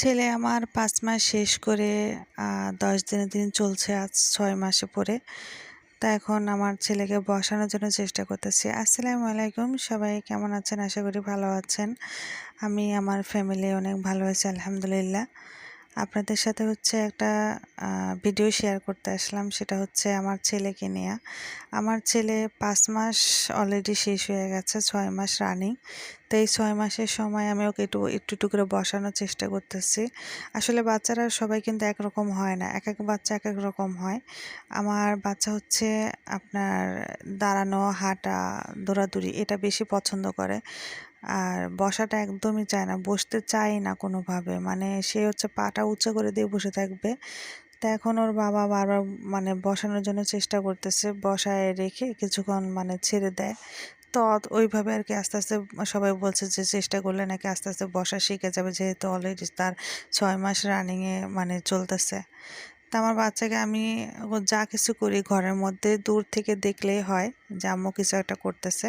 ছেলে আমার পাঁচ মাস শেষ করে দশ দিনের দিন চলছে আজ ছয় মাসে পরে তা এখন আমার ছেলেকে বসানোর জন্য চেষ্টা করতেছি। আসসালামু আলাইকুম, সবাই কেমন আছেন? আশা করি ভালো আছেন। আমি, আমার ফ্যামিলি অনেক ভালো আছি, আলহামদুলিল্লাহ। আপনাদের সাথে হচ্ছে একটা ভিডিও শেয়ার করতে আসলাম। সেটা হচ্ছে আমার ছেলেকে নিয়ে। আমার ছেলে পাঁচ মাস অলরেডি শেষ হয়ে গেছে, ছয় মাস রানিং তো এই ছয় মাসের সময় আমি ওকে একটু একটু একটু করে বসানোর চেষ্টা করতেছি। আসলে বাচ্চারা সবাই কিন্তু একরকম হয় না। এক এক বাচ্চা এক এক রকম হয়। আমার বাচ্চা হচ্ছে আপনার দাঁড়ানো, হাঁটা, দৌড়াদৌড়ি এটা বেশি পছন্দ করে। আর বসাটা একদমই চায় না, বসতে চায় না কোনোভাবে। মানে সে হচ্ছে পাটা উঁচু করে দিয়ে বসে থাকবে। তা এখন ওর বাবা বারবার মানে বসানোর জন্য চেষ্টা করতেছে, বসায় রেখে কিছুক্ষণ মানে ছেড়ে দেয়। তো ওইভাবে আর কি আস্তে আস্তে সবাই বলছে যে চেষ্টা করলে নাকি আস্তে আস্তে বসা শিখে যাবে, যেহেতু অলরেডি তার ছয় মাস রানিংয়ে মানে চলতেছে। তা আমার বাচ্চাকে আমি যা কিছু করি ঘরের মধ্যে, দূর থেকে দেখলেই হয় যে আম্মু কিছু একটা করতেছে।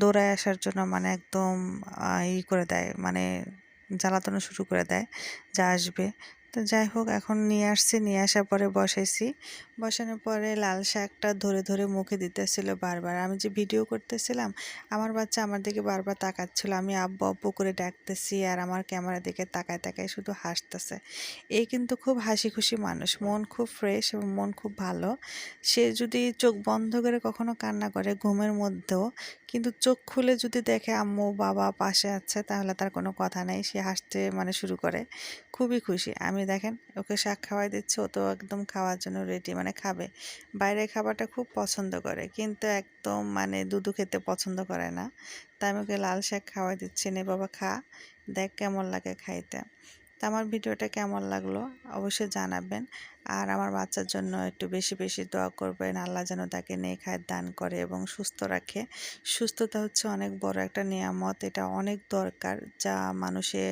দৌড়ায় আসার জন্য মানে একদম ই করে দেয় মানে জ্বালাতনো শুরু করে দেয়, যা আসবে। তো যাই হোক, এখন নিয়ে আসছি। নিয়ে আসার পরে বসেছি বসানোর পরে লাল শাকটা ধরে ধরে মুখে দিতেছিল বারবার। আমি যে ভিডিও করতেছিলাম, আমার বাচ্চা আমার দিকে বারবার তাকাচ্ছিল। আমি আব্বু আব্বু করে ডাকতেছি আর আমার ক্যামেরা দিকে তাকায় তাকায় শুধু হাসতেছে। এই কিন্তু খুব হাসি খুশি মানুষ। মন খুব ফ্রেশ এবং মন খুব ভালো। সে যদি চোখ বন্ধ করে কখনো কান্না করে ঘুমের মধ্যেও, কিন্তু চোখ খুলে যদি দেখে আম্মু, বাবা পাশে আছে, তাহলে তার কোনো কথা নেই। সে হাসতে মানে শুরু করে। খুবই খুশি। আমি দেখেন, ওকে শাক খাওয়াই দিচ্ছি, ও তো একদম খাওয়ার জন্য রেডি মানে খাবে। বাইরের খাবারটা খুব পছন্দ করে, কিন্তু একদম মানে দুধু খেতে পছন্দ করে না। তাই আমি ওকে লাল শাক খাওয়াই দিচ্ছি, নে বাবা, খা, দেখ কেমন লাগে খাইতে। তা আমার ভিডিওটা কেমন লাগল অবশ্যই জানাবেন। আর আমার বাচ্চার জন্য একটু বেশি বেশি দোয়া করবেন, আল্লাহ যেন তাকে নেখায় দান করে এবং সুস্থ রাখে। সুস্থতা হচ্ছে অনেক বড় একটা নিয়ামত, এটা অনেক দরকার যা মানুষে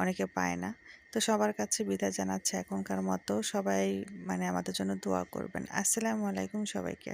অনেকে পায় না। তো সবার কাছে বিদায় জানাচ্ছে এখনকার মতো। সবাই মানে আমাদের জন্য দোয়া করবেন। আসসালামু আলাইকুম সবাইকে।